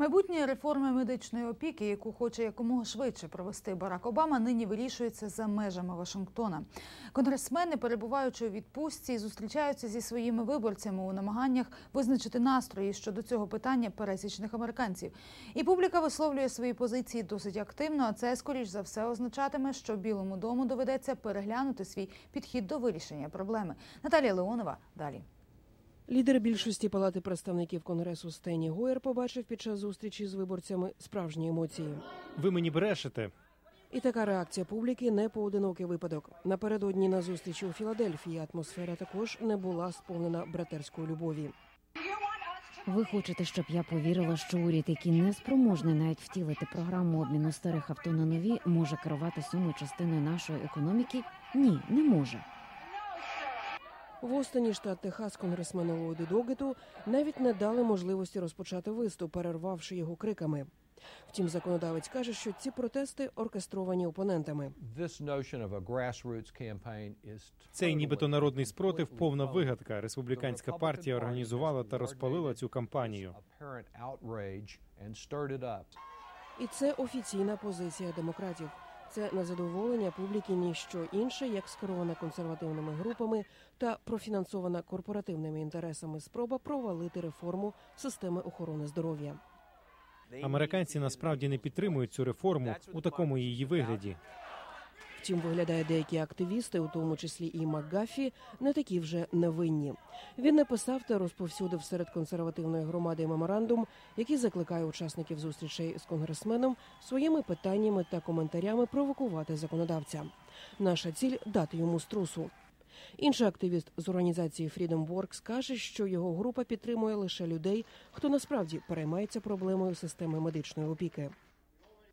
Майбутнє реформи медичної опіки, яку хоче якомога швидше провести Барак Обама, нині вирішується за межами Вашингтона. Конгресмени, перебуваючи у відпустці, зустрічаються зі своїми виборцями у намаганнях визначити настрої щодо цього питання пересічних американців. І публіка висловлює свої позиції досить активно. А це скоріш за все означатиме, що Білому дому доведеться переглянути свій підхід до вирішення проблеми. Наталія Леонова далі. Лідер більшості палати представників конгресу Стені Гойер побачив під час зустрічі з виборцями справжні емоції. Ви мені брешете. І така реакція публіки не поодинокий випадок. Напередодні на зустрічі у Філадельфії атмосфера також не була сповнена братерської любові. Ви хочете, щоб я повірила, що уряд, який не спроможний навіть втілити програму обміну старих авто на нові, може керувати сьомою частиною нашої економіки? Ні, не може. В Остані, штат Техас, конгресмену Ллойду Догету навіть не дали можливості розпочати виступ, перервавши його криками. Втім, законодавець каже, що ці протести оркестровані опонентами. Цей нібито народний спротив повна вигадка. Республіканська партія організувала та розпалила цю кампанію. І це офіційна позиція демократів. Це незадоволення публіки ніщо інше, як скерована консервативними групами та профінансована корпоративними інтересами спроба провалити реформу системи охорони здоров'я. Американці насправді не підтримують цю реформу у такому її вигляді. Втім, виглядає, деякі активісти, у тому числі і МакГафі, не такі вже невинні. Він написав та розповсюдив серед консервативної громади меморандум, який закликає учасників зустрічей з конгресменом своїми питаннями та коментарями провокувати законодавця. Наша ціль дати йому струсу. Інший активіст з організації Freedom Works каже, що його група підтримує лише людей, хто насправді переймається проблемою системи медичної опіки.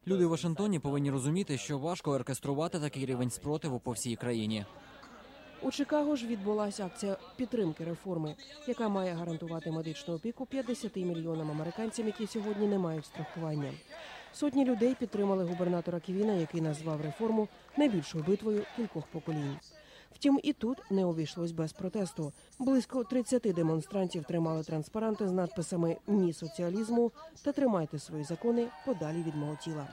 Люди в Вашингтоні повинні розуміти, що важко оркеструвати такий рівень спротиву по всій країні. У Чикаго ж відбулася акція підтримки реформи, яка має гарантувати медичну опіку 50 мільйонам американцям, які сьогодні не мають страхування. Сотні людей підтримали губернатора Ківіна, який назвав реформу найбільшою битвою кількох поколінь. Втім, і тут не обійшлось без протесту. Близько 30 демонстрантів тримали транспаранти з надписами Ні соціалізму та тримайте свої закони подалі від мого тіла.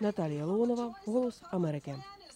Наталія Леонова, Голос Америки.